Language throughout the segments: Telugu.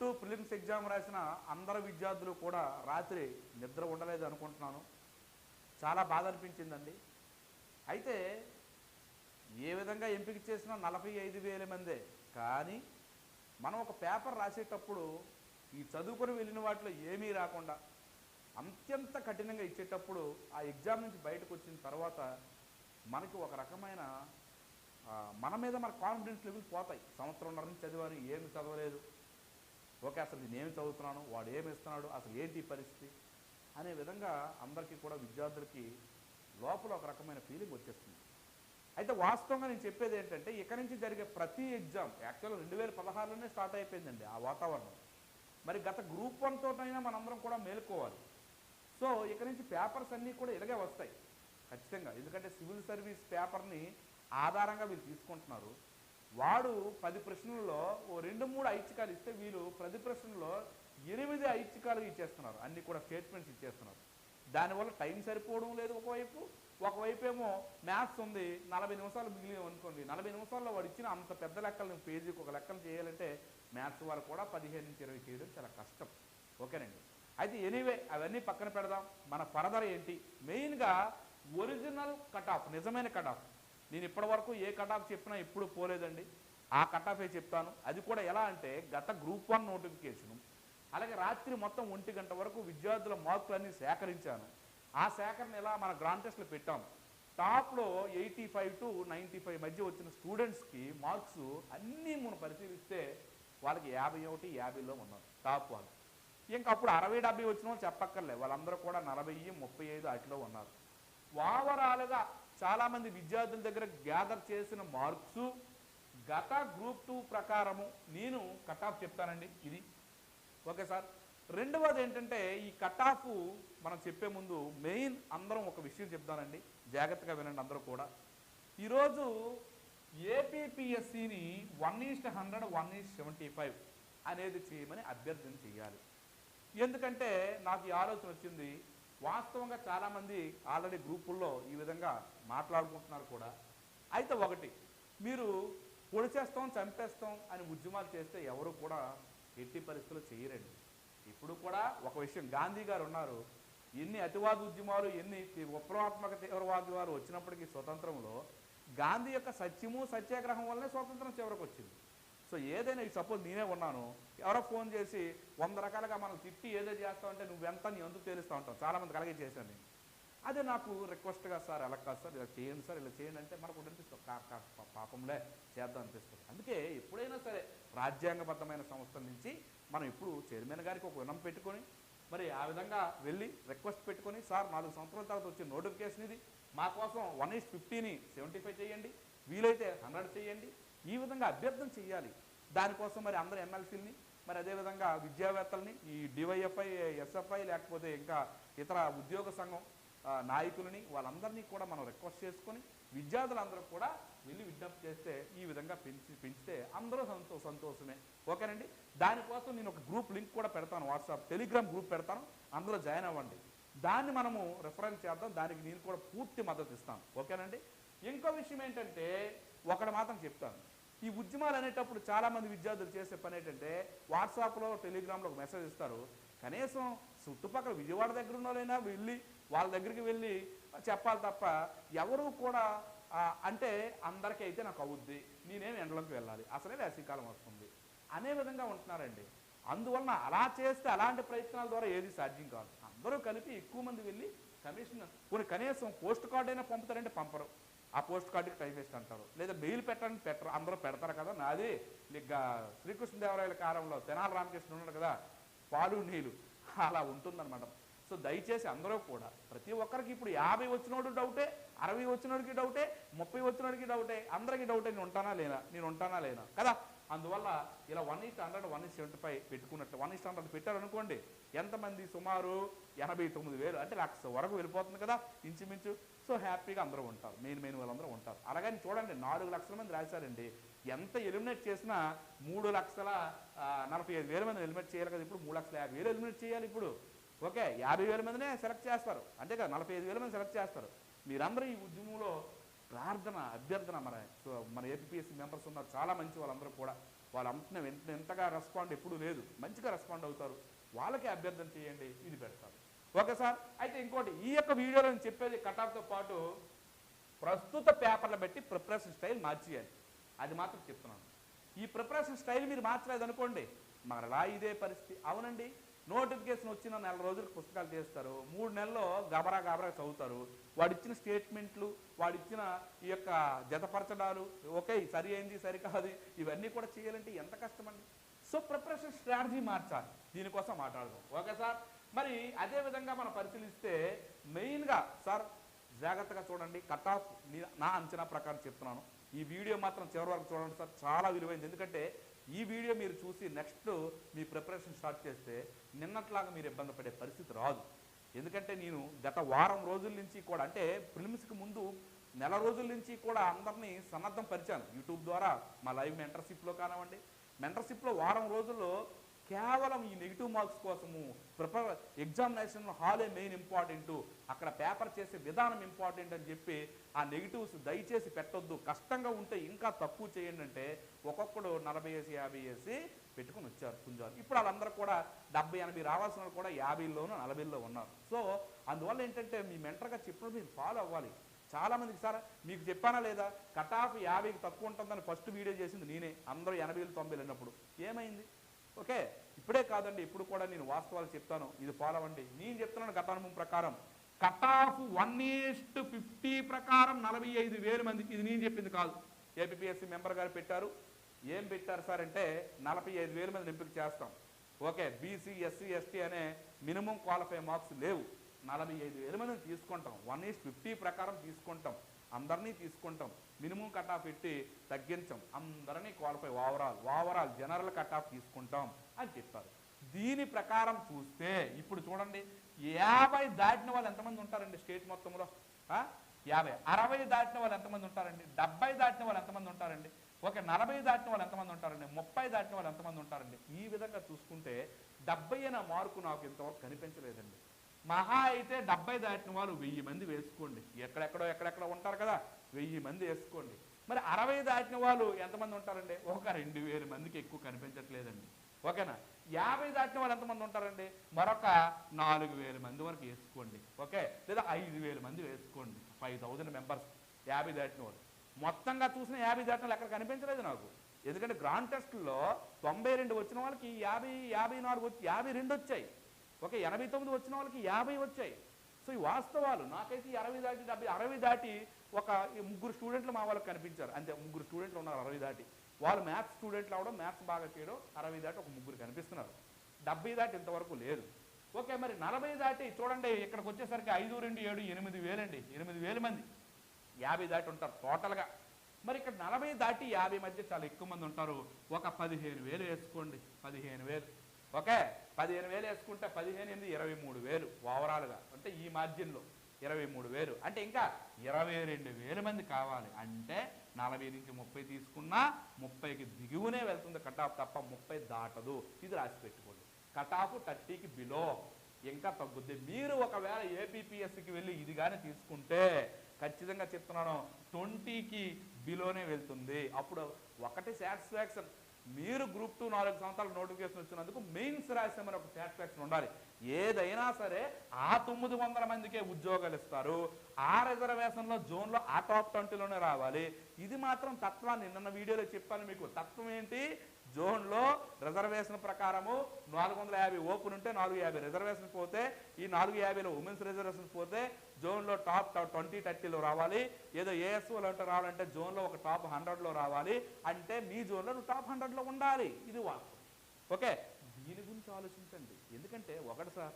టూ ప్రిలిమ్స్ ఎగ్జామ్ రాసిన అందరు విద్యార్థులు కూడా రాత్రి నిద్ర ఉండలేదు అనుకుంటున్నాను. చాలా బాధ అనిపించిందండి. అయితే ఏ విధంగా ఎంపిక చేసినా నలభై ఐదు వేల మందే. కానీ మనం ఒక పేపర్ రాసేటప్పుడు ఈ చదువుకొని వెళ్ళిన వాటిలో ఏమీ రాకుండా అత్యంత కఠినంగా ఇచ్చేటప్పుడు ఆ ఎగ్జామ్ నుంచి బయటకు వచ్చిన తర్వాత మనకి ఒక రకమైన మన మీద మన కాన్ఫిడెన్స్ లెవెల్ పోతాయి. సంవత్సరంన్నర నుంచి చదివాను ఏమి చదవలేదు. ఓకే అసలు నేను ఏమి చదువుతున్నాను? వాడు ఏమి ఇస్తున్నాడు? అసలు ఏంటి ఈ పరిస్థితి? అనే విధంగా అందరికీ కూడా విద్యార్థులకి లోపల ఒక రకమైన ఫీలింగ్ వచ్చేస్తుంది. అయితే వాస్తవంగా నేను చెప్పేది ఏంటంటే ఇక్కడి నుంచి జరిగే ప్రతి ఎగ్జామ్ యాక్చువల్గా రెండు వేల పదహారులోనే స్టార్ట్ అయిపోయిందండి ఆ వాతావరణం. మరి గత గ్రూప్ వన్ తోటైనా మనందరం కూడా మేలుకోవాలి. సో ఇక నుంచి పేపర్స్ అన్నీ కూడా ఇలాగే వస్తాయి. ఖచ్చితంగా. ఎందుకంటే సివిల్ సర్వీస్ పేపర్ని ఆధారంగా వీళ్ళు తీసుకుంటున్నారు. వాడు పది ప్రశ్నల్లో ఓ రెండు మూడు ఐచ్ఛికాలు ఇస్తే వీళ్ళు ప్రతి ప్రశ్నలో ఎనిమిది ఐచ్ఛికాలు ఇచ్చేస్తున్నారు. అన్ని కూడా స్టేట్మెంట్స్ ఇచ్చేస్తున్నారు. దానివల్ల టైం సరిపోవడం లేదు ఒకవైపు. ఒకవైపు ఏమో మ్యాథ్స్ ఉంది. నలభై నిమిషాలు మిగిలి అనుకోండి. నలభై నిమిషాల్లో వాడు ఇచ్చిన అంత పెద్ద లెక్కలు పేజీకి ఒక లెక్కలు చేయాలంటే మ్యాథ్స్ వాళ్ళు కూడా పదిహేను నుంచి ఇరవై చేయడం చాలా కష్టం. ఓకేనండి. అయితే ఎనీవే అవన్నీ పక్కన పెడదాం. మన ఫర్దర్ ఏంటి? మెయిన్గా ఒరిజినల్ కట్ ఆఫ్ నిజమైన కట్ ఆఫ్ నేను ఇప్పటివరకు ఏ కట్ ఆఫ్ చెప్పినా ఎప్పుడు పోలేదండి. ఆ కట్ ఆఫే చెప్తాను. అది కూడా ఎలా అంటే గత గ్రూప్ వన్ నోటిఫికేషను అలాగే రాత్రి మొత్తం ఒంటి గంట వరకు విద్యార్థుల మార్కులన్నీ సేకరించాను. ఆ సేకరణ ఎలా మన గ్రాండ్ టెస్ట్లో పెట్టాం. టాప్లో eighty five to ninety five మధ్య వచ్చిన స్టూడెంట్స్కి మార్క్స్ అన్నీ మనం పరిశీలిస్తే వాళ్ళకి యాభై ఒకటి యాభైలో ఉన్నారు టాప్ వాళ్ళు. ఇంకా అప్పుడు అరవై డెబ్బై వచ్చిన వాళ్ళు చెప్పక్కర్లే. వాళ్ళందరూ కూడా నలభై ముప్పై ఐదు అట్లో ఉన్నారు. ఓవరాల్గా చాలామంది విద్యార్థుల దగ్గర గ్యాదర్ చేసిన మార్క్స్ గత గ్రూప్ టూ ప్రకారము. నేను కట్ ఆఫ్ చెప్తానండి. ఇది ఓకే సార్. రెండవది ఏంటంటే ఈ కట్ ఆఫ్ మనం చెప్పే ముందు మెయిన్ అందరం ఒక విషయం చెప్తానండి. జాగ్రత్తగా వినండి అందరూ కూడా. ఈరోజు ఏపీపీఎస్సిని one is to hundred one is to seventy five అనేది చేయమని అభ్యర్థన చేయాలి. ఎందుకంటే నాకు ఈ ఆలోచన వచ్చింది. వాస్తవంగా చాలామంది ఆల్రెడీ గ్రూపుల్లో ఈ విధంగా మాట్లాడుకుంటున్నారు కూడా. అయితే ఒకటి మీరు పొడిచేస్తాం చంపేస్తాం అని ఉద్యమాలు చేస్తే ఎవరు కూడా ఎట్టి పరిస్థితుల్లో చేయరండి. ఇప్పుడు కూడా ఒక విషయం గాంధీ గారు ఉన్నారు. ఎన్ని అతివాద ఉద్యమాలు ఎన్ని విప్లవాత్మక తీవ్రవాది వారు వచ్చినప్పటికీ స్వతంత్రంలో గాంధీ యొక్క సత్యము సత్యాగ్రహం వల్లనే స్వాతంత్రం చివరికి వచ్చింది. సో ఏదైనా సపోజ్ నేనే ఉన్నాను. ఎవరో ఫోన్ చేసి వంద రకాలుగా మనం తిట్టి ఏదో చేస్తామంటే నువ్వెంత నీ ఎందుకు తెలుస్తూ ఉంటావు? చాలామంది కలిగే చేశాను నేను. అదే నాకు రిక్వెస్ట్గా సార్ ఎలా కాదు సార్ ఇలా చేయండి సార్ ఇలా చేయండి అంటే మనకు అనిపిస్తుంది. కా- పాపంలే చేద్దాం అనిపిస్తుంది. అందుకే ఎప్పుడైనా సరే రాజ్యాంగబద్ధమైన సంస్థల నుంచి మనం ఇప్పుడు చైర్మన్ గారికి ఒక వినం పెట్టుకొని మరి ఆ విధంగా వెళ్ళి రిక్వెస్ట్ పెట్టుకొని సార్ నాలుగు సంవత్సరాల తర్వాత వచ్చే నోటిఫికేషన్ ఇది మా కోసం వన్ ఈస్ ఫిఫ్టీని సెవెంటీ ఫైవ్ చేయండి వీలైతే హండ్రెడ్ చేయండి ఈ విధంగా అభ్యర్థన చేయాలి. దానికోసం మరి అందరు ఎమ్మెల్సీలని మరి అదేవిధంగా విద్యావేత్తల్ని ఈ డివైఎఫ్ఐ ఎస్ఎఫ్ఐ లేకపోతే ఇంకా ఇతర ఉద్యోగ సంఘం నాయకులని వాళ్ళందరినీ కూడా మనం రిక్వెస్ట్ చేసుకొని విద్యార్థులందరూ కూడా వెళ్ళి విజ్ఞప్తి చేస్తే ఈ విధంగా పెంచి పెంచితే అందరూ సంతో సంతోషమే. ఓకేనండి? దానికోసం నేను ఒక గ్రూప్ లింక్ కూడా పెడతాను వాట్సాప్ టెలిగ్రామ్ గ్రూప్ పెడతాను అందులో జాయిన్ అవ్వండి. దాన్ని మనము రెఫరెన్స్ చేద్దాం దానికి నేను కూడా పూర్తి మద్దతు ఇస్తాను. ఓకేనండి? ఇంకో విషయం ఏంటంటే ఒకటి మాత్రం చెప్తాను. ఈ ఉద్యమాలు అనేటప్పుడు చాలామంది విద్యార్థులు చేసే పని ఏంటంటే వాట్సాప్లో టెలిగ్రామ్లో ఒక మెసేజ్ ఇస్తారు. కనీసం చుట్టుపక్కల విజయవాడ దగ్గర ఉన్నోళ్ళైనా వెళ్ళి వాళ్ళ దగ్గరికి వెళ్ళి చెప్పాలి తప్ప ఎవరు కూడా అంటే అందరికీ అయితే నాకు అవుద్ది నేనేం ఎండలోకి వెళ్ళాలి అసలే వేసవికాలం వస్తుంది అనే విధంగా ఉంటున్నారండి. అందువలన అలా చేస్తే అలాంటి ప్రయత్నాల ద్వారా ఏది సాధ్యం కాదు. అందరూ కలిపి ఎక్కువ మంది వెళ్ళి కమిషన్ కొన్ని కనీసం పోస్ట్ కార్డు అయినా పంపుతారంటే పంపరు. ఆ పోస్ట్ కార్డుకి టైం వేస్ట్ అంటారు. లేదా బెయిల్ పెట్టండి పెట్టరు అందరూ పెడతారు కదా. నాది నీకు శ్రీకృష్ణదేవరాయల కాలంలో తెనాలి రామకృష్ణ ఉన్నాడు కదా పాలు నీళ్ళు అలా ఉంటుందన్నమాట. సో దయచేసి అందరూ కూడా ప్రతి ఒక్కరికి ఇప్పుడు యాభై వచ్చినోడు డౌటే అరవై వచ్చినోడికి డౌటే ముప్పై వచ్చినోడికి డౌటే అందరికీ డౌటే నేను ఉంటానా లేనా? నేను ఉంటానా లేనా? కదా? అందువల్ల ఇలా one is to hundred one is to seventy five పెట్టుకున్నట్టు వన్ ఈస్ట్ హండ్రెడ్ పెట్టారనుకోండి ఎంతమంది? సుమారు ఎనభై తొమ్మిది వేలు అంటే లక్ష వరకు వెళ్ళిపోతుంది కదా ఇంచుమించు. సో హ్యాపీగా అందరూ ఉంటారు మెయిన్ మెయిన్ వాళ్ళందరూ ఉంటారు. అలాగని చూడండి నాలుగు లక్షల మంది రాశారండి. ఎంత ఎలిమినేట్ చేసినా మూడు లక్షల నలభై ఐదు వేల మంది ఎలిమినేట్ చేయాలి కదా ఇప్పుడు మూడు లక్షల యాభై వేలు ఎలిమినేట్ చేయాలి ఇప్పుడు. ఓకే యాభై వేల మందినే సెలెక్ట్ చేస్తారు. అంతే కదా నలభై ఐదు వేల మంది సెలెక్ట్ చేస్తారు. మీరందరూ ఈ ఉద్యమంలో ప్రార్థన అభ్యర్థన మన మన ఏపీఎస్సీ మెంబర్స్ ఉన్నారు. చాలా మంచి వాళ్ళందరూ కూడా. వాళ్ళు అంటున్న వెంటనే ఎంతగా రెస్పాండ్ ఎప్పుడూ లేదు. మంచిగా రెస్పాండ్ అవుతారు. వాళ్ళకే అభ్యర్థన చేయండి ఇది పెడతారు ఓకే సార్ అయితే ఇంకోటి ఈ యొక్క వీడియోలో నేను చెప్పేది కటాఫ్తో పాటు ప్రస్తుత పేపర్లు బట్టి ప్రిపరేషన్ స్టైల్ మార్చేయాలి అది మాత్రం చెప్తున్నాను. ఈ ప్రిపరేషన్ స్టైల్ మీరు మార్చలేదు అనుకోండి మరలా ఇదే పరిస్థితి. అవునండి? నోటిఫికేషన్ వచ్చిన నెల రోజులకు పుస్తకాలు చేస్తారు మూడు నెలల్లో గబరా గబరా చదువుతారు. వాడిచ్చిన స్టేట్మెంట్లు వాడిచ్చిన ఈ యొక్క జతపరచడాలు ఓకే సరి అయింది సరికాదు ఇవన్నీ కూడా చేయాలంటే ఎంత కష్టమండి? సో ప్రిపరేషన్ స్ట్రాటజీ మార్చాలి. దీనికోసం మాట్లాడదాం. Okay sir? మరి అదే విధంగా మనం పరిశీలిస్తే మెయిన్గా సార్ జాగ్రత్తగా చూడండి. కట్ ఆఫ్ నా అంచనా ప్రకారం చెప్తున్నాను. ఈ వీడియో మాత్రం చివరి వరకు చూడండి సార్. చాలా విలువైంది. ఎందుకంటే ఈ వీడియో మీరు చూసి నెక్స్ట్ మీ ప్రిపరేషన్ స్టార్ట్ చేస్తే నిన్నట్లాగా మీరు ఇబ్బంది పడే పరిస్థితి రాదు. ఎందుకంటే నేను గత వారం రోజుల నుంచి కూడా అంటే ఫిల్మ్స్కి ముందు నెల రోజుల నుంచి కూడా అందరినీ సన్నద్ధం పరిచాను. యూట్యూబ్ ద్వారా మా లైవ్ మెంటర్షిప్లో కానివ్వండి. మెంటర్షిప్లో వారం రోజుల్లో కేవలం ఈ నెగిటివ్ మార్క్స్ కోసము ప్రిపర్ ఎగ్జామినేషన్ హాలే మెయిన్ ఇంపార్టెంట్ అక్కడ పేపర్ చేసే విధానం ఇంపార్టెంట్ అని చెప్పి ఆ నెగిటివ్స్ దయచేసి పెట్టొద్దు. కష్టంగా ఉంటే ఇంకా తక్కువ చేయండి అంటే ఒక్కొక్కడు నలభై వేసి యాభై వేసి పెట్టుకుని వచ్చారు పుంజారు ఇప్పుడు వాళ్ళందరూ కూడా డెబ్బై ఎనభై రావాల్సిన వాళ్ళు కూడా యాభైలోనూ నలభైలో ఉన్నారు. సో అందువల్ల ఏంటంటే మీ మెంటర్గా చెప్పినప్పుడు మీరు ఫాలో అవ్వాలి. చాలామందికి సార్ మీకు చెప్పానా లేదా? కట్ ఆఫ్ యాభైకి తక్కువ ఉంటుందని ఫస్ట్ వీడియో చేసింది నేనే. అందరూ ఎనభైలు తొంభైలు అన్నప్పుడు. ఏమైంది? ఓకే ఇప్పుడే కాదండి ఇప్పుడు కూడా నేను వాస్తవాలు చెప్తాను. ఇది ఫాలో అవ్వండి నేను చెప్తున్నాను గతానుభవం ప్రకారం. Cut off one is to fifty ప్రకారం నలభై ఐదు వేల మందికి ఇది నేను చెప్పింది కాదు. ఏపీఎస్సీ మెంబర్ గారు పెట్టారు. ఏం పెట్టారు సార్ అంటే నలభై ఐదు వేల మంది ఎంపిక చేస్తాం. ఓకే బీసీ ఎస్సీ ఎస్టీ అనే మినిమం క్వాలిఫై మార్క్స్ లేవు. నలభై ఐదు వేల మందిని తీసుకుంటాం. వన్ ఈస్ట్ ఫిఫ్టీ ప్రకారం తీసుకుంటాం. అందరినీ తీసుకుంటాం. మినిమం కట్ ఆఫ్ పెట్టి తగ్గించాం. అందరినీ qualify overall overall general cut off తీసుకుంటాం అని చెప్పారు. దీని ప్రకారం చూస్తే ఇప్పుడు చూడండి యాభై దాటిన వాళ్ళు ఎంతమంది ఉంటారండి స్టేట్ మొత్తంలో? ఆ? యాభై అరవై దాటిన వాళ్ళు ఎంతమంది ఉంటారండి? డెబ్బై దాటిన వాళ్ళు ఎంతమంది ఉంటారండి? ఓకే నలభై దాటిన వాళ్ళు ఎంతమంది ఉంటారండి? ముప్పై దాటిన వాళ్ళు ఎంతమంది ఉంటారండి? ఈ విధంగా చూసుకుంటే డెబ్బై అనే మార్కు నాకు ఇంతవరకు కనిపించలేదండి. మహా అయితే డెబ్బై దాటిన వాళ్ళు వెయ్యి మంది వేసుకోండి. ఎక్కడెక్కడో ఎక్కడెక్కడో ఉంటారు కదా? వెయ్యి మంది వేసుకోండి. మరి అరవై దాటిన వాళ్ళు ఎంతమంది ఉంటారండి? ఒక రెండు వేల మందికి ఎక్కువ కనిపించట్లేదండి. ఓకేనా? యాభై దాటిన వాళ్ళు ఎంతమంది ఉంటారండి? మరొక నాలుగు వేల మంది వరకు వేసుకోండి. ఓకే? లేదా ఐదు వేల మంది వేసుకోండి. ఫైవ్ థౌజండ్ మెంబర్స్ యాభై దాటిన వాళ్ళు. మొత్తంగా చూసిన యాభై దాటిన వాళ్ళు ఎక్కడ కనిపించలేదు నాకు. ఎందుకంటే గ్రాండ్ టెస్ట్లో తొంభై రెండు వచ్చిన వాళ్ళకి యాభై యాభై నాలుగు వచ్చి యాభై రెండు వచ్చాయి. ఓకే? ఎనభై తొమ్మిది వచ్చిన వాళ్ళకి యాభై వచ్చాయి. సో ఈ వాస్తవాలు నాకైతే ఈ అరవై దాటి డెబ్బై అరవై దాటి ఒక ఈ ముగ్గురు స్టూడెంట్లు మా వాళ్ళకి కనిపించారు. అంతే ముగ్గురు స్టూడెంట్లు ఉన్నారు అరవై దాటి. వాళ్ళు మ్యాథ్స్ స్టూడెంట్లు అవడం మ్యాథ్స్ బాగా చేయడం అరవై దాటి ఒక ముగ్గురు కనిపిస్తున్నారు. డెబ్బై దాటి ఇంతవరకు లేదు ఓకే మరి నలభై దాటి చూడండి ఇక్కడికి వచ్చేసరికి ఐదు రెండు ఏడు ఎనిమిది వేలండి. ఎనిమిది వేల మంది. యాభై దాటి ఉంటారు టోటల్గా మరి ఇక్కడ నలభై దాటి యాభై మధ్య చాలా ఎక్కువ మంది ఉంటారు. ఒక పదిహేను వేలు వేసుకోండి పదిహేను వేలు. ఓకే పదిహేను వేలు వేసుకుంటే పదిహేను ఎనిమిది ఇరవై మూడు వేలు ఓవరాల్గా. అంటే ఈ మార్జిన్లో ఇరవై మూడు వేలు. అంటే ఇంకా ఇరవై రెండు వేల మంది కావాలి. అంటే నలభై నుంచి ముప్పై తీసుకున్నా ముప్పైకి దిగువనే వెళ్తుంది కట్ ఆఫ్ తప్ప ముప్పై దాటదు. ఇది రాసి పెట్టుకోండి. కట్ ఆఫ్ థర్టీకి బిలో ఇంకా తగ్గుద్ది. మీరు ఒకవేళ ఏపీపీఎస్సికి వెళ్ళి ఇది కానీ తీసుకుంటే ఖచ్చితంగా చెప్తున్నాను ట్వంటీకి బిలోనే వెళ్తుంది. అప్పుడు ఒకటి సాటిస్ఫాక్షన్ మీరు గ్రూప్ టూ నాలుగు సంవత్సరాలు నోటిఫికేషన్ వచ్చినందుకు మెయిన్స్ రాసామని ఒక సాటిస్ఫాక్షన్ ఉండాలి. ఏదైనా సరే ఆ తొమ్మిది వందల మందికే ఉద్యోగాలు ఇస్తారు. ఆ రిజర్వేషన్లో జోన్లో ఆ టాప్ ట్వంటీలోనే రావాలి. ఇది మాత్రం తత్వాన్ని నిన్న వీడియోలో చెప్పాను మీకు. తత్వం ఏంటి? జోన్లో రిజర్వేషన్ ప్రకారము నాలుగు వందల యాభై ఓపెన్ ఉంటే నాలుగు యాభై రిజర్వేషన్ పోతే ఈ నాలుగు యాభైలో ఉమెన్స్ రిజర్వేషన్ పోతే జోన్లో టాప్ ట్వంటీ థర్టీలో రావాలి. ఏదో ఏఎస్ఓలో అంటే రావాలంటే జోన్లో ఒక టాప్ హండ్రెడ్లో రావాలి. అంటే మీ జోన్లో నువ్వు టాప్ హండ్రెడ్లో ఉండాలి. ఇది వాస్తవం. ఓకే? దీని గురించి ఆలోచించండి. ఎందుకంటే ఒకటి సార్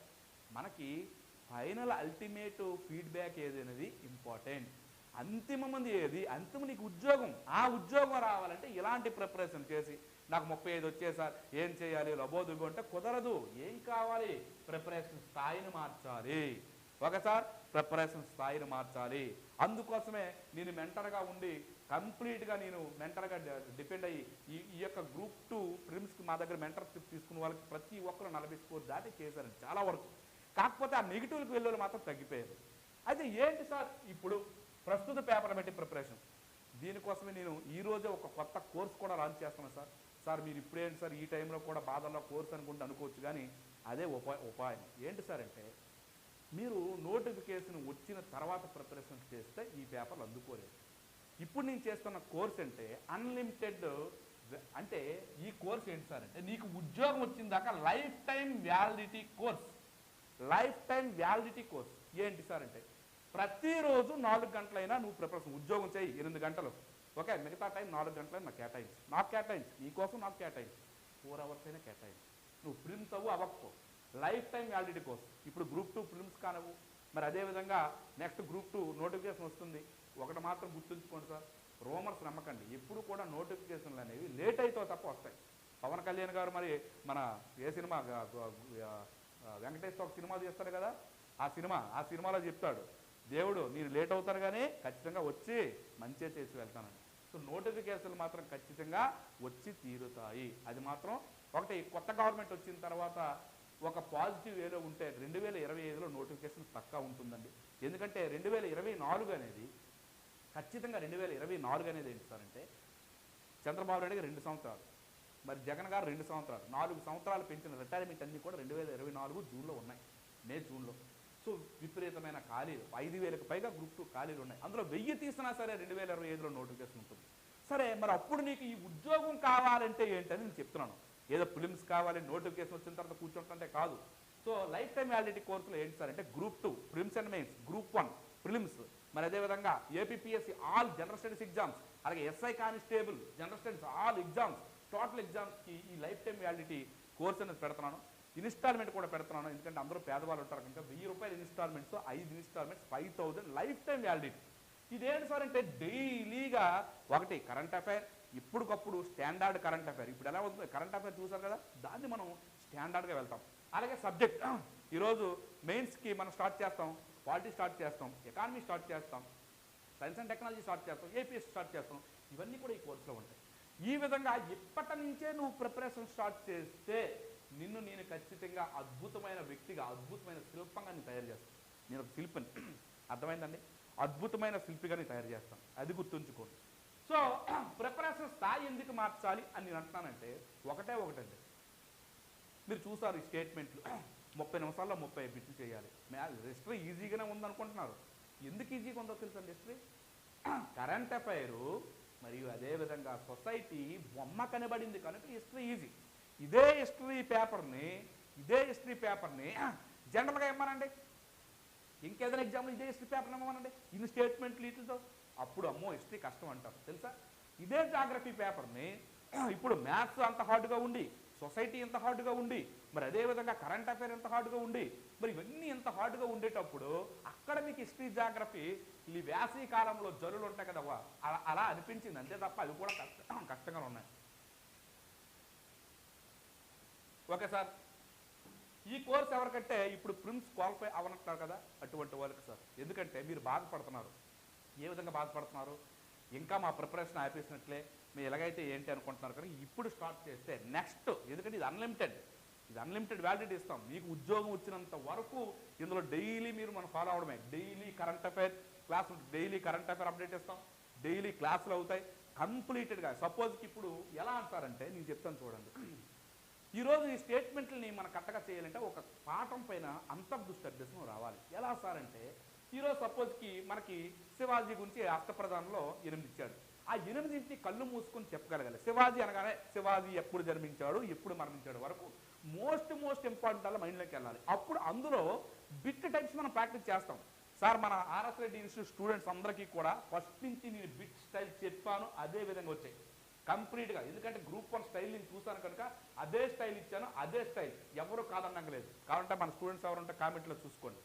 మనకి ఫైనల్ అల్టిమేట్ ఫీడ్బ్యాక్ ఏదనేది ఇంపార్టెంట్. అంతిమంది ఏది? అంతిమ నీకు ఉద్యోగం. ఆ ఉద్యోగం రావాలంటే ఇలాంటి ప్రిపరేషన్ చేసి నాకు ముప్పై ఐదు వచ్చే సార్ ఏం చేయాలి? లబోదుబో అంటే కుదరదు. ఏం కావాలి? ప్రిపరేషన్ స్థాయిని మార్చాలి. ఒకసారి ప్రిపరేషన్ స్థాయిని మార్చాలి. అందుకోసమే నేను మెంటర్గా ఉండి కంప్లీట్గా నేను మెంటర్గా డిపెండ్ అయ్యి ఈ ఈ యొక్క గ్రూప్ టూ ప్రిమ్స్కి మా దగ్గర మెంటర్షిప్ తీసుకున్న వాళ్ళకి ప్రతి ఒక్కరు నలభై స్కోర్ దాటి చేశారు. చాలా వరకు. కాకపోతే ఆ నెగిటివ్కి వెళ్ళే మాత్రం తగ్గిపోయారు. అయితే ఏంటి సార్ ఇప్పుడు ప్రస్తుత పేపర్ బట్టి ప్రిపరేషన్ దీనికోసమే నేను ఈరోజే ఒక కొత్త కోర్స్ కూడా లాంచ్ చేస్తున్నాను సార్. సార్ మీరు ఇప్పుడేంటి సార్ ఈ టైంలో కూడా బాధల్లో కోర్స్ అనుకుంటే అనుకోవచ్చు కానీ అదే ఉపా ఉపాయం. ఏంటి సార్ అంటే మీరు నోటిఫికేషన్ వచ్చిన తర్వాత ప్రిపరేషన్ చేస్తే ఈ పేపర్లు అందుకోలేదు. ఇప్పుడు నేను చేస్తున్న కోర్స్ అంటే అన్లిమిటెడ్ అంటే ఈ కోర్స్ ఏంటి సార్ అంటే నీకు ఉద్యోగం వచ్చిన దాకా lifetime validity course. Lifetime validity course. ఏంటి సార్ అంటే ప్రతిరోజు నాలుగు గంటలైనా నువ్వు ప్రిపరేషన్ ఉద్యోగం చేయి ఎనిమిది గంటలు. ఓకే మిగతా టైం నాలుగు గంటలైనా నాకు కేటాయించు. నాకు కేటాయించు. నీకోసం నాకు కేటాయించు. ఫోర్ అవర్స్ అయినా కేటాయించు. నువ్వు ప్రింట్ అవ్వు అవ్వకపో. Lifetime validity course. ఇప్పుడు గ్రూప్ టూ ఫిల్మ్స్ కానవు. మరి అదేవిధంగా నెక్స్ట్ గ్రూప్ టూ నోటిఫికేషన్ వస్తుంది. ఒకటి మాత్రం గుర్తుంచుకోండి సార్. రూమర్స్ నమ్మకండి. ఎప్పుడు కూడా నోటిఫికేషన్లు అనేవి లేట్ అయితే తప్ప వస్తాయి. పవన్ కళ్యాణ్ గారు మరి మన ఏ సినిమా వెంకటేశ్వర ఒక సినిమా చేస్తాడు కదా? ఆ సినిమా ఆ సినిమాలో చెప్తాడు. దేవుడు మీరు లేట్ అవుతాను కానీ ఖచ్చితంగా వచ్చి మంచిగా చేసి వెళ్తానని. సో నోటిఫికేషన్లు మాత్రం ఖచ్చితంగా వచ్చి తీరుతాయి. అది మాత్రం ఒకటి కొత్త గవర్నమెంట్ వచ్చిన తర్వాత ఒక పాజిటివ్ వేలో ఉంటే రెండు వేల ఇరవై ఐదులో నోటిఫికేషన్ పక్కా ఉంటుందండి. ఎందుకంటే రెండు వేల ఇరవై నాలుగు అనేది ఖచ్చితంగా రెండు వేల ఇరవై నాలుగు అనేది ఏంటి సార్ అంటే చంద్రబాబు నాయుడు గారు రెండు సంవత్సరాలు మరి జగన్ గారు రెండు సంవత్సరాలు నాలుగు సంవత్సరాలు పెంచిన రిటైర్మెంట్ అన్నీ కూడా రెండు వేల ఇరవై నాలుగు జూన్లో ఉన్నాయి మే జూన్లో. సో విపరీతమైన ఖాళీలు ఐదు వేలకు పైగా గ్రూప్ టూ ఖాళీలు ఉన్నాయి. అందులో వెయ్యి తీసినా సరే రెండు వేల ఇరవై ఐదులో నోటిఫికేషన్ ఉంటుంది. సరే మరి అప్పుడు నీకు ఈ ఉద్యోగం కావాలంటే ఏంటని నేను చెప్తున్నాను. ఏదో ఫిలిమ్స్ కావాలి నోటిఫికేషన్ వచ్చిన తర్వాత కూర్చుంటుంటే కాదు. సో లైఫ్ టైం వ్యాలిడిటీ కోర్సులో ఏంటి సార్ అంటే group two prelims and mains group one prelims. మరి అదేవిధంగా APSC all general studies exams అలాగే SI constable general studies all exams total ఎగ్జామ్స్కి ఈ లైఫ్ టైం వ్యాలిడిటీ కోర్స్ అనేది పెడుతున్నాను. ఇన్స్టాల్మెంట్ కూడా పెడుతున్నాను. ఎందుకంటే అందరూ పేదవాళ్ళు ఉంటారు కనుక వెయ్యి రూపాయల ఇన్స్టాల్మెంట్స్ ఐదు instalments five thousand lifetime validity ఇదేంటి సార్ అంటే డైలీగా ఒకటి కరెంట్ అఫైర్ ఇప్పటికప్పుడు స్టాండర్డ్ కరెంట్ అఫైర్ ఇప్పుడు ఎలా అవుతుంది కరెంట్ అఫైర్ చూసారు కదా? దాన్ని మనం స్టాండర్డ్గా వెళ్తాం. అలాగే సబ్జెక్ట్ ఈరోజు మెయిన్స్కి మనం స్టార్ట్ చేస్తాం పాలిటీ స్టార్ట్ చేస్తాం ఎకానమీ స్టార్ట్ చేస్తాం సైన్స్ అండ్ టెక్నాలజీ స్టార్ట్ చేస్తాం ఏపీఎస్ స్టార్ట్ చేస్తాం. ఇవన్నీ కూడా ఈ కోర్సులో ఉంటాయి. ఈ విధంగా ఇప్పటి నుంచే నువ్వు ప్రిపరేషన్ స్టార్ట్ చేస్తే నిన్ను నేను ఖచ్చితంగా అద్భుతమైన వ్యక్తిగా అద్భుతమైన శిల్పంగా నేను తయారు చేస్తాను. నేను ఒక శిల్పని. అర్థమైందండి? అద్భుతమైన శిల్పిగా నేను తయారు చేస్తాను. అది గుర్తుంచుకోండి. సో ప్రిపరేషన్ స్థాయి ఎందుకు మార్చాలి అని నేను అంటున్నానంటే ఒకటే ఒకటండి. మీరు చూసారు ఈ స్టేట్మెంట్లు. ముప్పై నిమిషాల్లో ముప్పై బిట్లు చేయాలి. హిస్టరీ ఈజీగానే ఉందనుకుంటున్నారు. ఎందుకు ఈజీగా ఉందో తెలుసా హిస్టరీ? కరెంట్ అఫైరు మరియు అదేవిధంగా సొసైటీ బొమ్మ కనబడింది కనుక హిస్టరీ ఈజీ. ఇదే హిస్టరీ పేపర్ని ఇదే హిస్టరీ పేపర్ని జనరల్గా ఇవ్వమనండి ఇంకేదైనా ఎగ్జామ్లో ఇదే హిస్టరీ పేపర్ ఇవ్వమనండి ఇన్ని స్టేట్మెంట్లు వీటితో. అప్పుడు అమ్మో హిస్టరీ కష్టం అంటారు. తెలుసా? ఇదే జాగ్రఫీ పేపర్ని ఇప్పుడు మ్యాథ్స్ అంత హార్డ్గా ఉండి సొసైటీ ఎంత హార్డ్గా ఉండి మరి అదేవిధంగా కరెంట్ అఫైర్ ఎంత హార్డ్గా ఉండి మరి ఇవన్నీ ఎంత హార్డ్గా ఉండేటప్పుడు అక్కడ మీకు హిస్టరీ జాగ్రఫీ ఈ వేసవి కాలంలో జరువులు ఉంటాయి కదా అలా అలా అనిపించింది. అంతే తప్ప అవి కూడా కష్ట కష్టంగా ఉన్నాయి. Okay sir. ఈ కోర్స్ ఎవరికంటే ఇప్పుడు ప్రిన్స్ క్వాలిఫై అవనంటారు కదా అటువంటి వాళ్ళకి సార్. ఎందుకంటే మీరు బాధపడుతున్నారు. ఏ విధంగా బాధపడుతున్నారు? ఇంకా మా ప్రిపరేషన్ ఆపేసినట్లే. మీరు ఎలాగైతే ఏంటి అనుకుంటున్నారు కానీ ఇప్పుడు స్టార్ట్ చేస్తే నెక్స్ట్ ఎందుకంటే ఇది అన్లిమిటెడ్. ఇది అన్లిమిటెడ్ వ్యాలిడిటీ ఇస్తాం. మీకు ఉద్యోగం వచ్చినంత వరకు ఇందులో డైలీ మీరు మనం follow అవడమే. Daily current affair class daily current affair update ఇస్తాం. డైలీ క్లాసులు అవుతాయి. కంప్లీటెడ్గా. సపోజ్కి ఇప్పుడు ఎలా అంటారంటే నేను చెప్తాను చూడండి. ఈరోజు ఈ స్టేట్మెంట్ని మనం కట్టగా చేయాలంటే ఒక పాఠం పైన అంతర్దృష్టి అభ్యసనం రావాలి. ఎలా సార్ అంటే ఈరోజు సపోజ్కి మనకి శివాజీ గురించి అష్టప్రధానంలో ఎనిమిది ఇచ్చాడు ఆ ఎనిమిదింటిని కళ్ళు మూసుకొని చెప్పగలగాలి. శివాజీ అనగానే శివాజీ ఎప్పుడు జన్మించాడు ఎప్పుడు మరణించాడు వరకు మోస్ట్ మోస్ట్ ఇంపార్టెంట్ అలా మైండ్లోకి వెళ్ళాలి. అప్పుడు అందులో బిట్ టైప్స్ మనం ప్రాక్టీస్ చేస్తాం. సార్ మన ఆర్ఎస్ రెడ్డి ఇన్స్టిట్యూట్ స్టూడెంట్స్ అందరికీ కూడా ఫస్ట్ నుంచి నేను బిట్ స్టైల్ చెప్పాను అదే విధంగా వచ్చాయి. కంప్లీట్గా ఎందుకంటే గ్రూప్ వన్ స్టైల్ నేను చూసాను కనుక అదే స్టైల్ ఇచ్చాను అదే స్టైల్. ఎవరు లేదు. కాబట్టి మన స్టూడెంట్స్ ఎవరుంటే కామెంట్లో చూసుకోండి.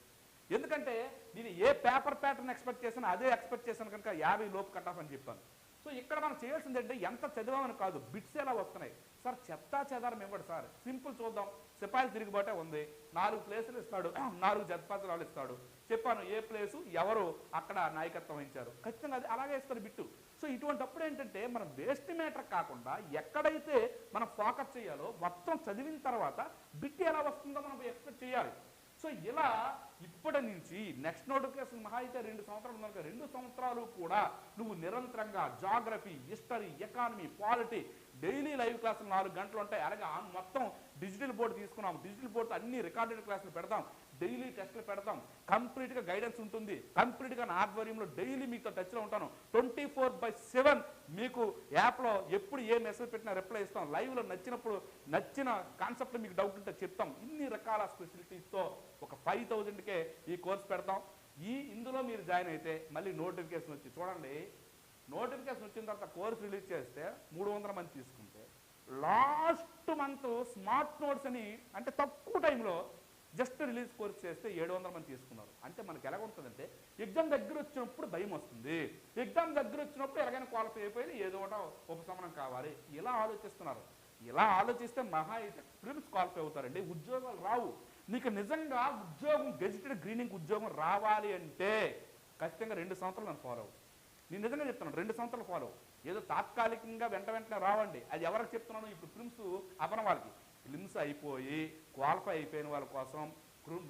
ఎందుకంటే నేను ఏ పేపర్ ప్యాటర్న్ ఎక్స్పెక్ట్ చేశానో అదే ఎక్స్పెక్ట్ చేశాను కనుక యాభై లోపు కట్ ఆఫ్ అని చెప్పాను. సో ఇక్కడ మనం చేయాల్సింది అంటే ఎంత చదివామని కాదు బిట్స్ ఎలా వస్తున్నాయి. సార్ చెత్తా చెదారం ఇవ్వడు సార్. సింపుల్ చూద్దాం. సిపాయిలు తిరుగుబాటే ఉంది. నాలుగు ప్లేసులు ఇస్తాడు. నాలుగు జతపత్రాలు ఇస్తాడు. చెప్పాను ఏ ప్లేసు ఎవరు అక్కడ నాయకత్వం వహించారు. ఖచ్చితంగా అది అలాగే ఇస్తారు బిట్టు. సో ఇటువంటిప్పుడు ఏంటంటే మనం వేస్ట్ మ్యాటర్ కాకుండా ఎక్కడైతే మనం ఫోకస్ చేయాలో మొత్తం చదివిన తర్వాత బిట్ ఎలా వస్తుందో మనం ఎక్స్పెక్ట్ చేయాలి. సో ఇలా ఇప్పటి నుంచి నెక్స్ట్ నోటిఫికేషన్ మహా అయితే రెండు సంవత్సరాలు కనుక రెండు సంవత్సరాలు కూడా నువ్వు నిరంతరంగా geography history economy polity daily live క్లాసులు నాలుగు గంటలు ఉంటాయి. అలాగే మొత్తం డిజిటల్ బోర్డు తీసుకున్నాం. డిజిటల్ బోర్డు అన్ని రికార్డెడ్ క్లాసులు పెడతాం. డైలీ టెస్ట్లు పెడతాం. కంప్లీట్గా గైడెన్స్ ఉంటుంది. కంప్లీట్గా నా ఆధ్వర్యంలో డైలీ మీతో టచ్లో ఉంటాను. ట్వంటీ ఫోర్ బై సెవెన్ మీకు యాప్లో ఎప్పుడు ఏ మెసేజ్ పెట్టినా రిప్లై ఇస్తాం. లైవ్లో నచ్చినప్పుడు నచ్చిన కాన్సెప్ట్ మీకు డౌట్ ఉంటే చెప్తాం. ఇన్ని రకాల ఫెసిలిటీస్తో ఒక ఫైవ్ థౌజండ్కే ఈ కోర్స్ పెడతాం. ఈ ఇందులో మీరు జాయిన్ అయితే మళ్ళీ నోటిఫికేషన్ వచ్చి చూడండి. నోటిఫికేషన్ వచ్చిన తర్వాత కోర్స్ రిలీజ్ చేస్తే మూడు వందల మంది తీసుకుంటే లాస్ట్ మంత్ స్మార్ట్ నోట్స్ అని అంటే తక్కువ టైంలో జస్ట్ రిలీజ్ కోర్స్ చేస్తే ఏడు వందల మంది తీసుకున్నారు. అంటే మనకి ఎలా ఉంటుందంటే ఎగ్జామ్ దగ్గర వచ్చినప్పుడు భయం వస్తుంది. ఎగ్జామ్ దగ్గర వచ్చినప్పుడు ఎలాగైనా క్వాలిఫై అయిపోయి ఏదో ఒకటి ఉపశమనం కావాలి. ఇలా ఆలోచిస్తున్నారు. ఇలా ఆలోచిస్తే మహా అయితే ప్రిమ్స్ క్వాలిఫై అవుతారండి. ఉద్యోగాలు రావు. నీకు నిజంగా ఉద్యోగం గెజిటెడ్ గ్రీనింగ్ ఉద్యోగం రావాలి అంటే ఖచ్చితంగా రెండు సంవత్సరాలు నన్ను ఫాలో అవ్వు నేను నిజంగా చెప్తున్నాను రెండు సంవత్సరాలు ఫాలో ఏదో తాత్కాలికంగా వెంట వెంటనే రావండి. అది ఎవరికి చెప్తున్నాను ఇప్పుడు ప్రిమ్స్ అవ్వని వాళ్ళకి ఫిల్మ్స్ అయిపోయి క్వాలిఫై అయిపోయిన వాళ్ళ కోసం group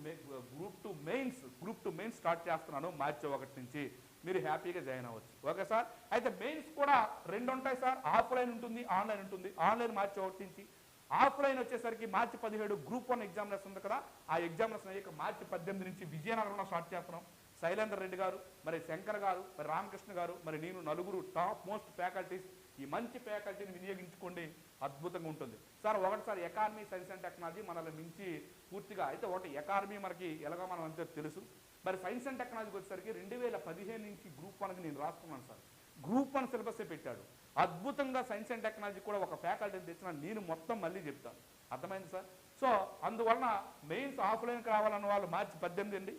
group two mains group two mains start చేస్తున్నాను మార్చి ఒకటి నుంచి. మీరు హ్యాపీగా జాయిన్ అవ్వచ్చు. Okay sir? అయితే మెయిన్స్ కూడా రెండు ఉంటాయి సార్. ఆఫ్లైన్ ఉంటుంది ఆన్లైన్ ఉంటుంది. ఆన్లైన్ మార్చి ఒకటి నుంచి. ఆఫ్లైన్ వచ్చేసరికి మార్చి పదిహేడు గ్రూప్ వన్ ఎగ్జామినేషన్ ఉంది కదా ఆ ఎగ్జామినేషన్ అయ్యాక మార్చి పద్దెనిమిది నుంచి విజయనగరంలో స్టార్ట్ చేస్తున్నాం. శైలేందర్ రెడ్డి గారు మరి శంకర్ గారు మరి రామకృష్ణ గారు మరి నేను నలుగురు టాప్ మోస్ట్ ఫ్యాకల్టీస్ ఈ మంచి ఫ్యాకల్టీని వినియోగించుకోండి. అద్భుతంగా ఉంటుంది. సార్ ఒకటి sir economy science and technology మనల్ని మించి పూర్తిగా అయితే ఒకటి ఎకానమీ మనకి ఎలాగో మనం అంతే తెలుసు. మరి సైన్స్ అండ్ టెక్నాలజీకి వచ్చేసరికి రెండు వేల పదిహేను నుంచి గ్రూప్ వన్కి నేను రాసుకున్నాను సార్. గ్రూప్ వన్ సిలబస్సే పెట్టాడు. అద్భుతంగా సైన్స్ అండ్ టెక్నాలజీ కూడా ఒక ఫ్యాకల్టీని తెచ్చిన నేను మొత్తం మళ్ళీ చెప్తాను అర్థమైంది సార్? సో అందువలన మెయిన్స్ ఆఫ్లైన్కి రావాలన్న వాళ్ళు మార్చి పద్దెనిమిది అండి.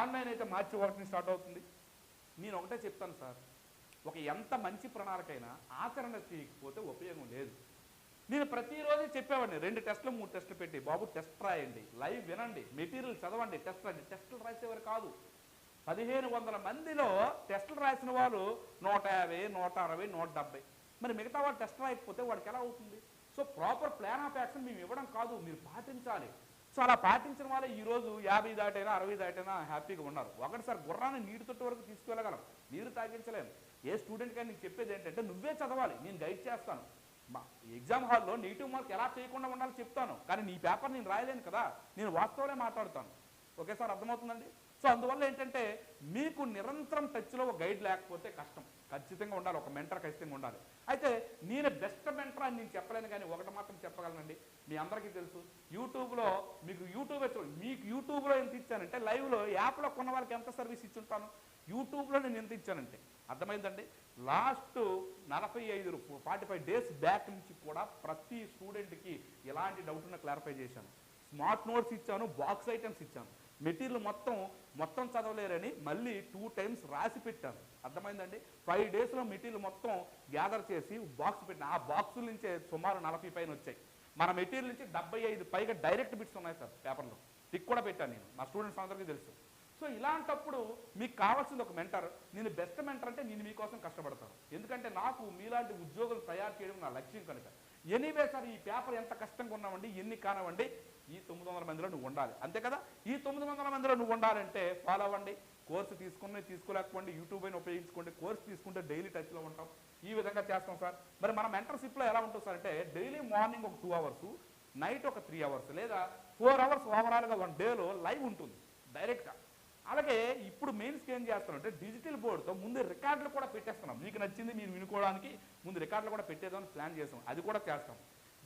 ఆన్లైన్ అయితే మార్చి ఒకటిని స్టార్ట్ అవుతుంది. నేను ఒకటే చెప్తాను సార్. ఒక ఎంత మంచి ప్రణాళికైనా ఆచరణ చేయకపోతే ఉపయోగం లేదు. నేను ప్రతిరోజు చెప్పేవాడిని రెండు టెస్టులు మూడు టెస్టులు పెట్టి బాబు టెస్ట్ రాయండి లైవ్ వినండి మెటీరియల్ చదవండి టెస్ట్ రాయండి. టెస్టులు రాసేవారు కాదు. పదిహేను వందల మందిలో టెస్టులు రాసిన వారు నూట యాభై నూట అరవై నూట డెబ్బై. మరి మిగతా వాడు టెస్ట్ రాయకపోతే వాడికి ఎలా అవుతుంది? So proper plan of action మేము ఇవ్వడం కాదు మీరు పాటించాలి. సో అలా పాటించిన వాళ్ళే ఈ రోజు యాభై దాటైనా అరవై దాటైనా హ్యాపీగా ఉన్నారు. ఒకటి సార్ గుర్రాన్ని నీరు తొట్టు వరకు తీసుకెళ్ళగలం. నీరు తాగించలేము ఏ స్టూడెంట్ కానీ నీకు చెప్పేది ఏంటంటే నువ్వే చదవాలి నేను గైడ్ చేస్తాను. మా ఎగ్జామ్ హాల్లో నెగిటివ్ మార్క్ ఎలా చేయకుండా ఉండాలో చెప్తాను. కానీ నీ పేపర్ నేను రాయలేను కదా నేను వాస్తవాలే మాట్లాడతాను. ఒకేసారి అర్థమవుతుందండి? సో అందువల్ల ఏంటంటే మీకు నిరంతరం టచ్లో ఒక గైడ్ లేకపోతే కష్టం. ఖచ్చితంగా ఉండాలి ఒక మెంటర్ ఖచ్చితంగా ఉండాలి. అయితే నేను బెస్ట్ మెంటర్ అని నేను చెప్పలేను కానీ ఒకటి మాత్రం చెప్పగలనండి. మీ అందరికీ తెలుసు యూట్యూబ్లో మీకు యూట్యూబ్ మీకు యూట్యూబ్లో ఎంత ఇచ్చానంటే లైవ్లో యాప్లో కొన్న వాళ్ళకి ఎంత సర్వీస్ ఇచ్చుంటాను? యూట్యూబ్లో నేను ఎంత ఇచ్చానంటే అర్థమైందండి? లాస్ట్ నలభై ఐదు ఫార్టీ ఫైవ్ డేస్ బ్యాక్ నుంచి కూడా ప్రతి స్టూడెంట్కి ఎలాంటి డౌట్ ఉన్నా క్లారిఫై చేశాను. స్మార్ట్ నోట్స్ ఇచ్చాను బాక్స్ ఐటమ్స్ ఇచ్చాను. మెటీరియల్ మొత్తం మొత్తం చదవలేరని మళ్ళీ టూ టైమ్స్ రాసి పెట్టాను. అర్థమైందండి? ఫైవ్ డేస్లో మెటీరియల్ మొత్తం గ్యాదర్ చేసి బాక్స్ పెట్టిన ఆ బాక్సుల నుంచే సుమారు నలభై పైన వచ్చాయి. మన మెటీరియల్ నుంచి డెబ్బై ఐదు పైగా డైరెక్ట్ బిట్స్ ఉన్నాయి సార్ పేపర్లో టిక్ కూడా పెట్టాను నేను. మా స్టూడెంట్స్ అందరికీ తెలుసు. సో ఇలాంటప్పుడు మీకు కావాల్సింది ఒక మెంటర్. నేను బెస్ట్ మెంటర్ అంటే నేను మీకోసం కష్టపడతాను. ఎందుకంటే నాకు మీలాంటి ఉద్యోగులు తయారు చేయడం నా లక్ష్యం కనుక. ఎనీవే సార్ ఈ పేపర్ ఎంత కష్టంగా ఉన్నామండి ఎన్ని కానివ్వండి ఈ తొమ్మిది వందల మందిలో నువ్వు ఉండాలి. అంతే కదా? ఈ తొమ్మిది వందల మందిలో నువ్వు ఉండాలంటే ఫాలో అవ్వండి. కోర్సు తీసుకుని తీసుకోలేకపోండి యూట్యూబ్ అయినా ఉపయోగించుకోండి. కోర్సు తీసుకుంటే డైలీ టచ్లో ఉంటాం. ఈ విధంగా చేస్తాం సార్. మరి మన మెంటర్షిప్లో ఎలా ఉంటుంది సార్ అంటే డైలీ మార్నింగ్ ఒక టూ అవర్స్ నైట్ ఒక త్రీ అవర్స్ లేదా ఫోర్ అవర్స్ ఓవరాల్గా వన్ డేలో లైవ్ ఉంటుంది డైరెక్ట్గా అలాగే ఇప్పుడు మెయిన్స్కి ఏం చేస్తామంటే డిజిటల్ బోర్డుతో ముందు రికార్డులు కూడా పెట్టేస్తున్నాం. మీకు నచ్చింది మీరు వినుకోవడానికి ముందు రికార్డులు కూడా పెట్టేదాన్ని ప్లాన్ చేస్తాం అది కూడా చేస్తాం.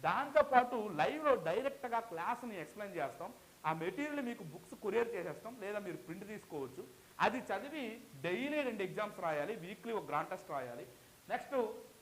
దాంతోపాటు లైవ్లో డైరెక్ట్గా క్లాస్ని ఎక్స్ప్లెయిన్ చేస్తాం. ఆ మెటీరియల్ మీకు బుక్స్ కొరియర్ చేసేస్తాం. లేదా మీరు ప్రింట్ తీసుకోవచ్చు. అది చదివి డైలీ రెండు ఎగ్జామ్స్ రాయాలి. వీక్లీ ఒక గ్రాండ్ టెస్ట్ రాయాలి. నెక్స్ట్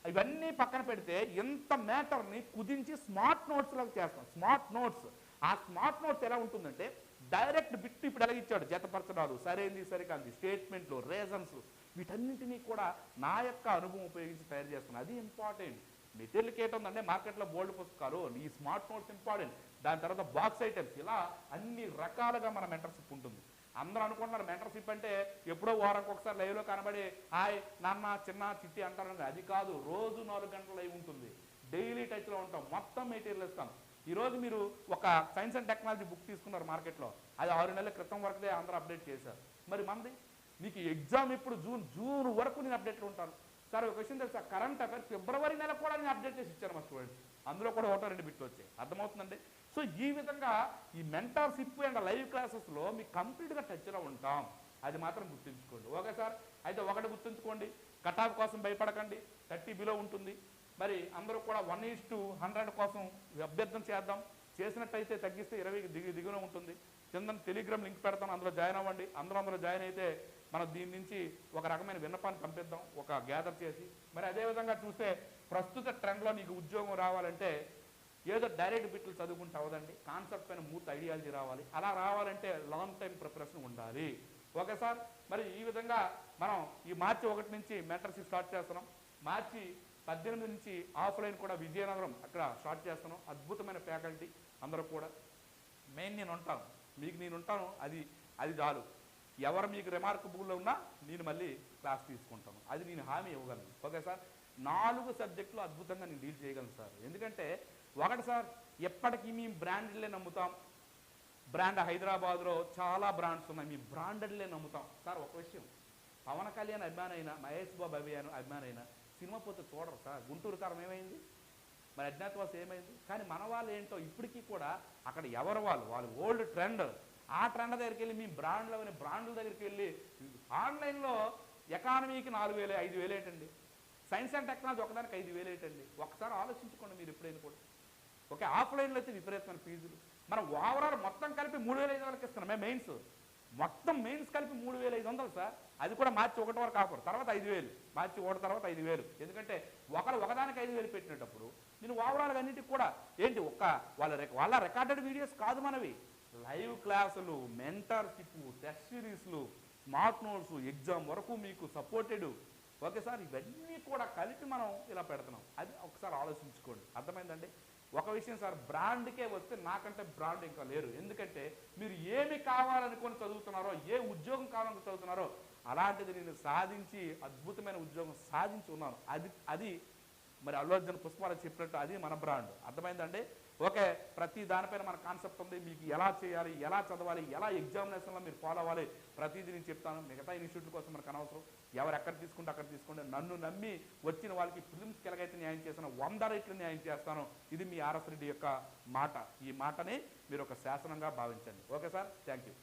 ఇవన్నీ పక్కన పెడితే ఎంత మ్యాటర్ని కుదించి స్మార్ట్ నోట్స్ చేస్తాం. స్మార్ట్ నోట్స్ ఆ స్మార్ట్ నోట్స్ ఎలా ఉంటుందంటే డైరెక్ట్ బిట్ ఇప్పుడు ఎలా ఇచ్చాడు జతపరచడాలు సరైంది సరికాంది స్టేట్మెంట్లు రీజన్స్ వీటన్నింటినీ కూడా నా యొక్క అనుభవం ఉపయోగించి తయారు చేస్తున్నాను అది ఇంపార్టెంట్. మెటీరియల్కి ఏంటంటే మార్కెట్లో బోల్డ్ పుస్తకాలు ఈ స్మార్ట్ నోట్స్ ఇంపార్టెంట్. దాని తర్వాత బాక్స్ ఐటమ్స్ ఇలా అన్ని రకాలుగా మన మెంటర్షిప్ ఉంటుంది. అందరూ అనుకుంటున్నారు మెంటర్షిప్ అంటే ఎప్పుడో వారానికి ఒకసారి లైవ్లో కనబడి హాయ్ నాన్న చిన్న చిట్టి అంటారు. అది కాదు రోజు నాలుగు గంటల లైవ్ ఉంటుంది. డైలీ టచ్లో ఉంటాం. మొత్తం మెటీరియల్ ఇస్తాం. ఈరోజు మీరు ఒక సైన్స్ అండ్ టెక్నాలజీ బుక్ తీసుకున్నారు మార్కెట్లో. అది ఆరు నెలల క్రితం వరకుదే అందరూ అప్డేట్ చేశారు. మరి మంది మీకు ఎగ్జామ్ ఇప్పుడు జూన్ జూన్ వరకు నేను అప్డేట్లో ఉంటాను. సార్ ఒక విషయం తెలుసా? కరెంట్ అఫైర్ ఫిబ్రవరి నెల కూడా నేను అప్డేట్ చేసి ఇచ్చాను మా స్టూడెంట్స్. అందులో కూడా ఒకటో రెండు బిట్లు వచ్చాయి. అర్థమవుతుందండి? సో ఈ విధంగా ఈ మెంటార్షిప్ అండ్ లైవ్ క్లాసెస్లో మీకు కంప్లీట్గా టచ్లో ఉంటాం. అది మాత్రం గుర్తుంచుకోండి. Okay sir? అయితే ఒకటి గుర్తుంచుకోండి. కటాఫ్ కోసం భయపడకండి. థర్టీ బిలో ఉంటుంది. మరి అందరూ కూడా వన్ ఈస్ టు హండ్రెడ్ కోసం అభ్యర్థన చేద్దాం. చేసినట్టయితే తగ్గిస్తే ఇరవై దిగు దిగున ఉంటుంది. కింద టెలిగ్రామ్ లింక్ పెడతాను అందులో జాయిన్ అవ్వండి. అందరూ అందులో జాయిన్ అయితే మనం దీని నుంచి ఒక రకమైన విన్నపాన్ని పంపిద్దాం ఒక గ్యాదర్ చేసి. మరి అదేవిధంగా చూస్తే ప్రస్తుత ట్రెండ్లో నీకు ఉద్యోగం రావాలంటే ఏదో డైరెక్ట్ బిట్లు చదువుకుంటే అవదండి కాన్సెప్ట్ పైన మూర్తి ఐడియాలజీ రావాలి. అలా రావాలంటే లాంగ్ టైం ప్రిపరేషన్ ఉండాలి. Okay sir? మరి ఈ విధంగా మనం ఈ మార్చి ఒకటి నుంచి మెంటర్షిప్ స్టార్ట్ చేస్తున్నాం. మార్చి పద్దెనిమిది నుంచి ఆఫ్లైన్ కూడా విజయనగరం అక్కడ స్టార్ట్ చేస్తున్నాం. అద్భుతమైన ఫ్యాకల్టీ అందరూ కూడా. మెయిన్ నేను ఉంటాను. మీకు నేను ఉంటాను. అది అది చాలు. ఎవరు మీకు రిమార్కబుల్లో ఉన్నా నేను మళ్ళీ క్లాస్ తీసుకుంటాను. అది నేను హామీ ఇవ్వగలను. Okay sir? నాలుగు సబ్జెక్టులు అద్భుతంగా నేను డీల్ చేయగలను సార్. ఎందుకంటే ఒకటి సార్ ఎప్పటికీ మేము బ్రాండ్లే నమ్ముతాం. బ్రాండ్ హైదరాబాద్లో చాలా బ్రాండ్స్ ఉన్నాయి. మీ బ్రాండెడ్లే నమ్ముతాం. సార్ ఒక విషయం. పవన్ కళ్యాణ్ అభిమాన మహేష్ బాబు అభిమాన అభిమానైనా సినిమా పోతే చూడరు సార్. గుంటూరు కారం ఏమైంది? మరి అజ్ఞాతవాస ఏమైంది? కానీ మన వాళ్ళు ఏంటో ఇప్పటికీ కూడా అక్కడ ఎవరు వాళ్ళు? వాళ్ళు ఓల్డ్ ట్రెండ్. ఆ ట్రెండ్ దగ్గరికి వెళ్ళి మీ బ్రాండ్లో బ్రాండ్ల దగ్గరికి వెళ్ళి ఆన్లైన్లో ఎకానమీకి నాలుగు వేలు ఐదు వేలు ఏంటండి? సైన్స్ అండ్ టెక్నాలజీ ఒకదానికి ఐదు వేలు ఏంటండి? ఒకసారి ఆలోచించుకోండి మీరు ఎప్పుడైనా కూడా. ఓకే ఆఫ్లైన్లో అయితే విపరీతమైన ఫీజులు. మనం ఓవరాల్ మొత్తం కలిపి మూడు వేల ఐదు వందలకి ఇస్తున్నాం. మేము మెయిన్స్. మొత్తం మెయిన్స్ కలిపి మూడు వేల ఐదు వందలు సార్. అది కూడా మార్చి ఒకటి వరకు ఆఫర్ తర్వాత ఐదు వేలు. మార్చి ఒకటి తర్వాత ఐదు వేలు. ఎందుకంటే ఒకరు ఒకదానికి ఐదు వేలు పెట్టినప్పుడు నేను ఓవరాల్గా అన్నిటికి కూడా ఏంటి ఒక్క వాళ్ళ రిక- వాళ్ళ రికార్డెడ్ వీడియోస్ కాదు మనవి. లైవ్ క్లాసులు మెంటర్షిప్ టెస్ట్ సిరీస్లు స్మార్ట్ నోట్స్ ఎగ్జామ్ వరకు మీకు సపోర్టెడ్ ఓకే సార్ ఇవన్నీ కూడా కలిపి మనం ఇలా పెడుతున్నాం. అది ఒకసారి ఆలోచించుకోండి. అర్థమైందండి? ఒక విషయం సార్ బ్రాండ్కే వస్తే నాకంటే బ్రాండ్ ఇంకా లేరు. ఎందుకంటే మీరు ఏమి కావాలనుకొని చదువుతున్నారో ఏ ఉద్యోగం కావాలని చదువుతున్నారో అలాంటిది నేను సాధించి అద్భుతమైన ఉద్యోగం సాధించి ఉన్నాను. అది అది మరి అల్లు అర్జున్ పుష్పాలు చెప్పినట్టు అది మన బ్రాండ్. అర్థమైందండి? ఓకే ప్రతి దానిపైన మన కాన్సెప్ట్ ఉంది. మీకు ఎలా చేయాలి ఎలా చదవాలి ఎలా ఎగ్జామినేషన్లో మీరు ఫాలో అవ్వాలి ప్రతిదీ నేను చెప్తాను. మిగతా ఇన్స్టిట్యూట్ కోసం మనకు అనవసరం. ఎవరు ఎక్కడ తీసుకుంటే అక్కడ తీసుకోండి. నన్ను నమ్మి వచ్చిన వాళ్ళకి ఫిలిమ్స్కి ఎలాగైతే న్యాయం చేస్తాను వంద రేట్లు న్యాయం చేస్తాను. ఇది మీ ఆర్ఎస్ రెడ్డి యొక్క మాట. ఈ మాటని మీరు ఒక శాసనంగా భావించండి. Okay sir? Thank you